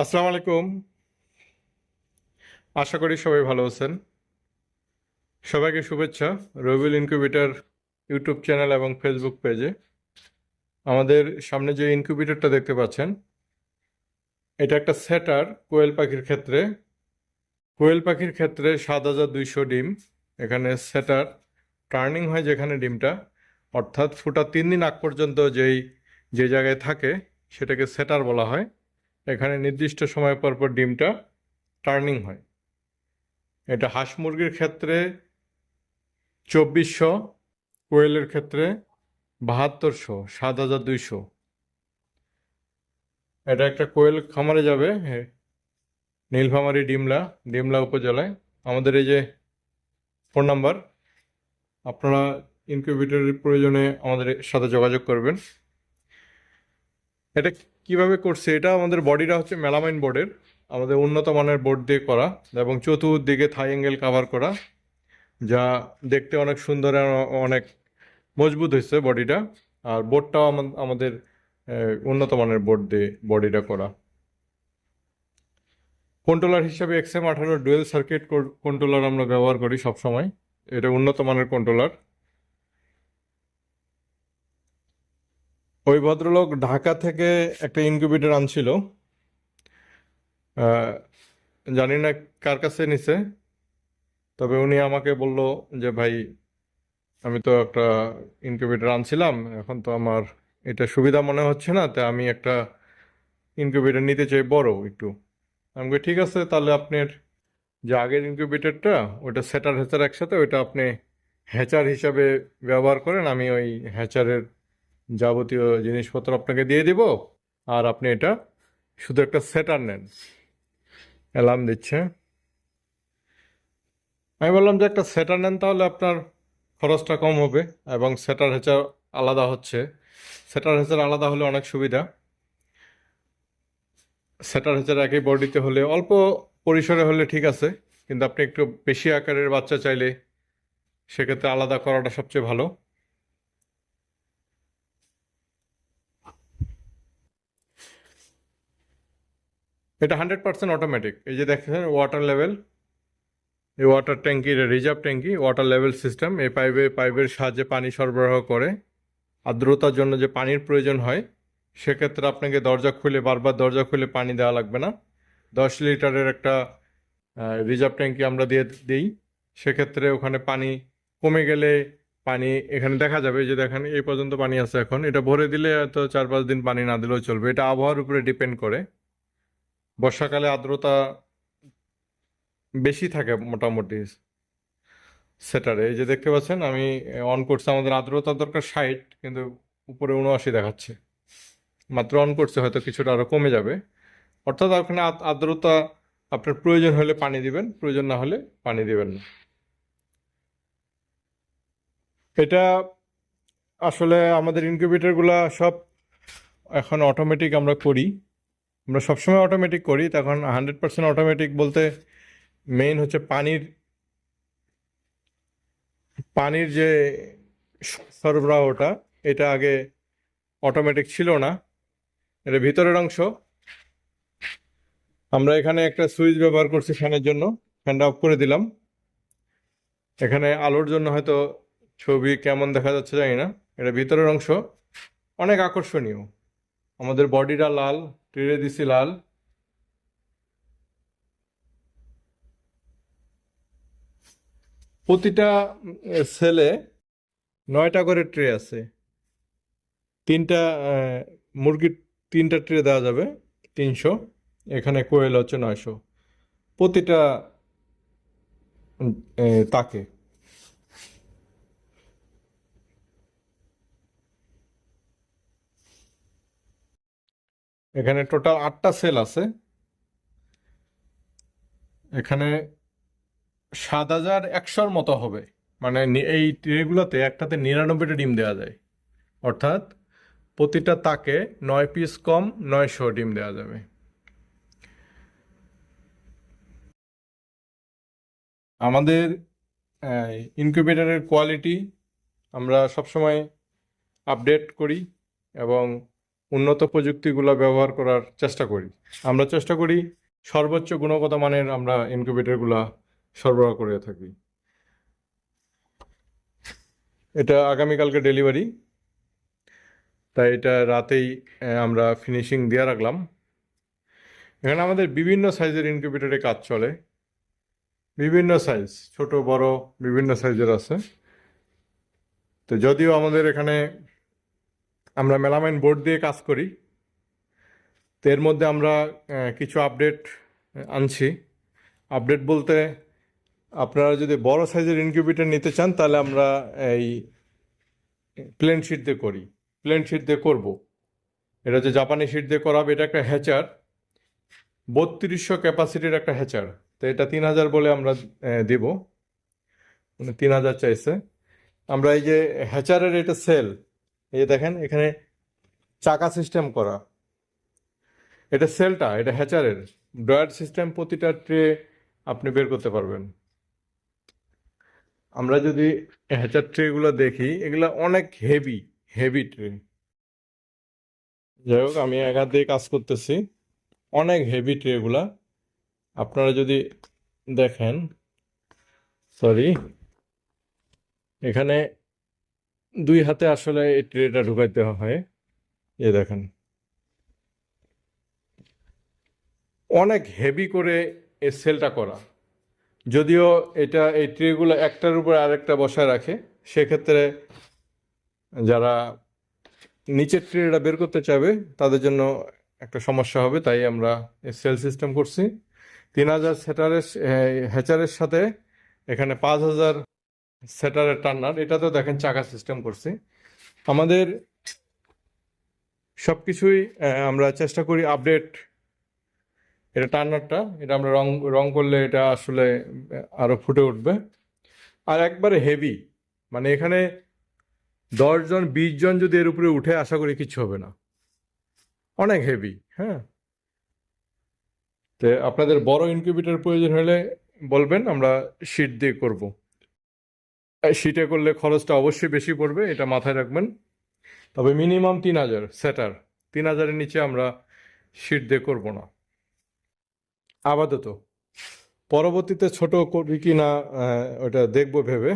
আসসালামু আলাইকুম। আশা করি সবাই ভালো আছেন। সবাইকে শুভেচ্ছা রবিউল ইনকিউবেটর ইউটিউব চ্যানেল এবং ফেসবুক পেজে। আমাদের সামনে যে ইনকিউবেটরটা দেখতে পাচ্ছেন, এটা একটা সেটার কোয়েল পাখির ক্ষেত্রে। কোয়েল পাখির ক্ষেত্রে সাত হাজার দুইশো ডিম, এখানে সেটার টার্নিং হয় যেখানে ডিমটা, অর্থাৎ ফুটা তিন দিন আগ পর্যন্ত যেই, যে জায়গায় থাকে, সেটাকে সেটার বলা হয়। এখানে নির্দিষ্ট সময় পর পর ডিমটা টার্নিং হয়। এটা হাঁস মুরগির ক্ষেত্রে চব্বিশশো, কোয়েলের ক্ষেত্রে বাহাত্তরশো সাত হাজার দুইশো। এটা একটা কোয়েল খামারে যাবে নীলফামারী ডিমলা ডিমলা উপজেলায়। আমাদের এই যে ফোন নাম্বার, আপনারা ইনকিউবেটরের প্রয়োজনে আমাদের সাথে যোগাযোগ করবেন। এটা কীভাবে করছে এটা আমাদের বডিটা হচ্ছে মেলামাইন বোর্ডের, আমাদের উন্নত মানের বোর্ড দিয়ে করা এবং চতুর্দিকে থাই অ্যাঙ্গেল কাভার করা, যা দেখতে অনেক সুন্দর অনেক মজবুত হয়েছে বডিটা, আর বোর্ডটাও আমা- আমাদের উন্নত মানের বোর্ড দিয়ে বডিটা করা। কন্ট্রোলার হিসাবে এক্সএম আঠারো ডুয়েল সার্কিট কন্ট্রোলার আমরা ব্যবহার করি সবসময়, এটা উন্নত মানের কন্ট্রোলার ওই ভদ্রলোক ঢাকা থেকে একটা ইনকিউবেটর আনছিল। জানি না কার কাছে নিছে। তবে উনি আমাকে বলল যে, ভাই, আমি তো একটা ইনকিউবেটর আনছিলাম, এখন তো আমার এটা সুবিধা মনে হচ্ছে না তাই আমি একটা ইনকিউবেটর নিতে চাই বড় একটু। আমি ঠিক আছে, তাহলে আপনার যে আগের ইনকিউবেটরটা, ওটা সেটার হ্যাচার একসাথে, ওইটা আপনি হ্যাচার হিসাবে ব্যবহার করেন, আমি ওই হ্যাচারের যাবতীয় জিনিসপত্র আপনাকে দিয়ে দিব, আর আপনি এটা শুধু একটা সেটার নেন। অ্যালার্ম দিচ্ছে। আমি বললাম যে একটা সেটার নেন, তাহলে আপনার খরচটা কম হবে এবং সেটার হেচার আলাদা হচ্ছে। সেটার হেচার আলাদা হলে অনেক সুবিধা। সেটার হেচার একই বডিতে হলে, অল্প পরিসরে হলে ঠিক আছে, কিন্তু আপনি একটু বেশি আকারের বাচ্চা চাইলে সেক্ষেত্রে আলাদা করাটা সবচেয়ে ভালো। এটা হান্ড্রেড পার্সেন্ট অটোমেটিক এই যে দেখছেন ওয়াটার লেভেল এই ওয়াটার ট্যাঙ্কি রিজার্ভ ট্যাঙ্কি ওয়াটার লেভেল সিস্টেম এই পাইপে পাইপের সাহায্যে পানি সরবরাহ করে। আর্দ্রতার জন্য যে পানির প্রয়োজন হয়, সেক্ষেত্রে আপনাকে দরজা খুলে, বারবার দরজা খুলে পানি দেওয়া লাগবে না। দশ লিটারের একটা রিজার্ভ ট্যাঙ্কি আমরা দিয়ে দিই। সেক্ষেত্রে ওখানে পানি কমে গেলে পানি এখানে দেখা যাবে যে দেখেন, এই পর্যন্ত পানি আছে এখন। এটা ভরে দিলে হয়তো চার পাঁচ দিন পানি না দিলেও চলবে। এটা আবহাওয়ার উপরে ডিপেন্ড করে। বর্ষাকালে আর্দ্রতা বেশি থাকে মোটামুটি সেটারে। এই যে দেখতে পাচ্ছেন, আমি অন করছি, আমাদের আর্দ্রতা দরকার ষাট, কিন্তু উপরে উনআশি দেখাচ্ছে। মাত্র অন করছে, হয়তো কিছুটা আরও কমে যাবে। অর্থাৎ ওখানে আর্দ- আর্দ্রতা আপনার প্রয়োজন হলে পানি দিবেন, প্রয়োজন না হলে পানি দিবেন না। এটা আসলে আমাদের ইনকিউবেটরগুলা সব এখন অটোমেটিক আমরা করি। আমরা সবসময় অটোমেটিক করি তখন হান্ড্রেড পার্সেন্ট অটোমেটিক বলতে মেইন হচ্ছে পানির পানির যে সরবরাহটা, এটা আগে অটোমেটিক ছিল না। এটা ভিতরের অংশ। আমরা এখানে একটা সুইচ ব্যবহার করছি ফ্যানের জন্য, ফ্যানটা অফ করে দিলাম। এখানে আলোর জন্য হয়তো ছবি কেমন দেখা যাচ্ছে জানি না। এটা ভিতরের অংশ। অনেক আকর্ষণীয়। আমাদের বডিটা লাল। ট্রেরে দিছি লাল। প্রতিটা সেলে নয়টা করে ট্রে আছে। তিনটা মুরগির তিনটা ট্রে দেওয়া যাবে, তিনশো। এখানে কোয়েল হচ্ছে নয়শো। প্রতিটা তাকে। এখানে টোটাল আটটা সেল আছে। এখানে সাত হাজার একশোর মতো হবে। মানে এই ট্রেগুলোতে একটাতে নিরানব্বইটা ডিম দেওয়া যায়। অর্থাৎ প্রতিটা তাকে নয় পিস কম নয়শো ডিম দেওয়া যাবে। আমাদের ইনকিউবেটরের কোয়ালিটি আমরা সবসময় আপডেট করি এবং উন্নত প্রযুক্তিগুলো ব্যবহার করার চেষ্টা করি। আমরা চেষ্টা করি সর্বোচ্চ গুণগত মানের আমরা ইনকিউবেটরগুলো সরবরাহ করে থাকি। এটা আগামীকালকে ডেলিভারি। তাই এটা রাতেই আমরা ফিনিশিং দিয়ে রাখলাম। এখানে আমাদের বিভিন্ন সাইজের ইনকিউবেটরে কাজ চলে। বিভিন্ন সাইজ, ছোট, বড়, বিভিন্ন সাইজের আছে। তো যদিও আমাদের এখানে আমরা মেলামাইন বোর্ড দিয়ে কাজ করি। তো এর মধ্যে আমরা কিছু আপডেট আনছি। আপডেট বলতে আপনারা যদি বড় সাইজের ইনকিউবেটর নিতে চান, তাহলে আমরা এই প্লেন শিট দিয়ে করি। প্লেন শিট দিয়ে করব। এটা যে জাপানি শিট দিয়ে করাবে এটা একটা হ্যাচার। বত্রিশশো ক্যাপাসিটির একটা হ্যাচার। তো এটা তিন হাজার বলে আমরা দিব। মানে তিন হাজার চাইছে। আমরা এই যে হ্যাচারের এটা সেল এই যে দেখেন, এখানে চাকা সিস্টেম করা। এটা সেলটা, এটা হ্যাচারের ড্রয়ার সিস্টেম প্রতিটা ট্রে আপনি বের করতে পারবেন। আমরা যদি হ্যাচার ট্রেগুলো দেখি, এগুলো অনেক হেভি হেভি ট্রে যাই হোক, আমি এক দিয়ে কাজ করতেছি। অনেক হেভি ট্রেগুলা আপনারা যদি দেখেন সরি এখানে দুই হাতে আসলে এই ট্রেটা ঢুকাইতে হয়। এই দেখেন। অনেক হেভি করে এই সেলটা করা। যদিও এটা এই ট্রেগুলো একটার উপর আরেকটা বসায় রাখে, সেক্ষেত্রে যারা নিচের ট্রেটা বের করতে চাবে তাদের জন্য একটা সমস্যা হবে, তাই আমরা সেল সিস্টেম করছি। তিন হাজার সেটারের হ্যাচারের সাথে এখানে পাঁচ হাজার সেটারের টার্নার এটাতেও দেখেন চাকা সিস্টেম করছি। আমাদের সব কিছুই আমরা চেষ্টা করি আপডেট এটা টার্নারটা এটা আমরা রং রং করলে এটা আসলে আরও ফুটে উঠবে। আর একবারে হেভি মানে এখানে দশজন বিশ জন যদি এর উপরে উঠে, আশা করি কিছু হবে না। অনেক হেভি হ্যাঁ। তো আপনাদের বড় ইনকিউবেটর প্রয়োজন হলে বলবেন, আমরা শীট দিয়ে করব। শীটে করলে খরচটা অবশ্যই বেশি পড়বে, এটা মাথায় রাখবেন। তবে মিনিমাম তিন হাজার, সেটার। তিন হাজারের নিচে আমরা শীট দিয়ে করব না। আপাতত। পরবর্তীতে ছোট করি কি না ওটা দেখব ভেবে।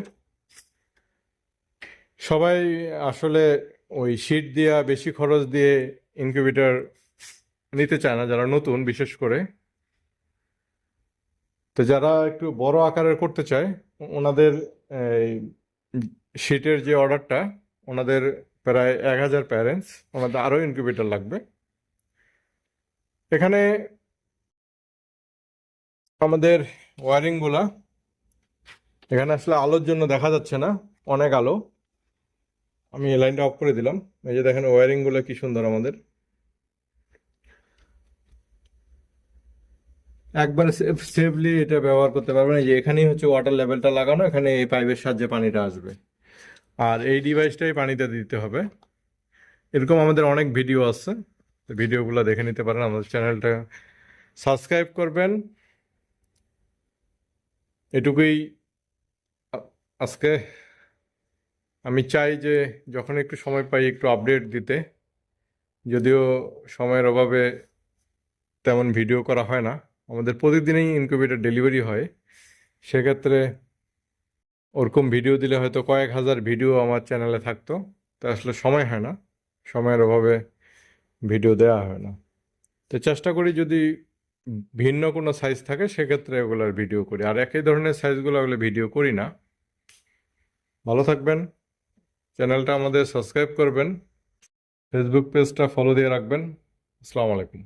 সবাই আসলে ওই শীট দিয়া বেশি খরচ দিয়ে ইনকিউবেটর নিতে চায় না, যারা নতুন, বিশেষ করে। তো যারা একটু বড় আকারের করতে চায়, ওনাদের শীটের যে অর্ডারটা ওনাদের প্রায় এক হাজার প্যারেন্টস ওনাদের আরও ইনকিউবেটর লাগবে। এখানে আমাদের ওয়ারিংগুলা এখানে আসলে আলোর জন্য দেখা যাচ্ছে না, অনেক আলো। আমি এই লাইনটা অফ করে দিলাম। এই যে দেখেন ওয়ারিংগুলো কি সুন্দর আমাদের। একবার সেফলি এটা ব্যবহার করতে পারবেন যে এখানেই হচ্ছে ওয়াটার লেভেলটা লাগানো, এখানে এই পাইপের সাহায্যে পানিটা আসবে। আর এই ডিভাইসটাই পানিতে দিতে হবে। এরকম আমাদের অনেক ভিডিও আছে। ভিডিওগুলো দেখে নিতে পারেন। আমাদের চ্যানেলটা সাবস্ক্রাইব করবেন। এটুকুই আজকে। আমি চাই যে যখন একটু সময় পাই একটু আপডেট দিতে। যদিও সময়ের অভাবে তেমন ভিডিও করা হয় না। আমাদের প্রতিদিনেই ইনকিউবেটর ডেলিভারি হয়। সেক্ষেত্রে ওরকম ভিডিও দিলে হয়তো কয়েক হাজার ভিডিও আমার চ্যানেলে থাকতো। তা আসলে সময় হয় না। সময়ের অভাবে ভিডিও দেওয়া হয় না। তো চেষ্টা করি যদি ভিন্ন কোনো সাইজ থাকে, সেক্ষেত্রে ওগুলোর ভিডিও করি। আর একই ধরনের সাইজগুলো ওগুলো ভিডিও করি না। ভালো থাকবেন। চ্যানেলটা আমাদের সাবস্ক্রাইব করবেন। ফেসবুক পেজটা ফলো দিয়ে রাখবেন। আসসালামু আলাইকুম।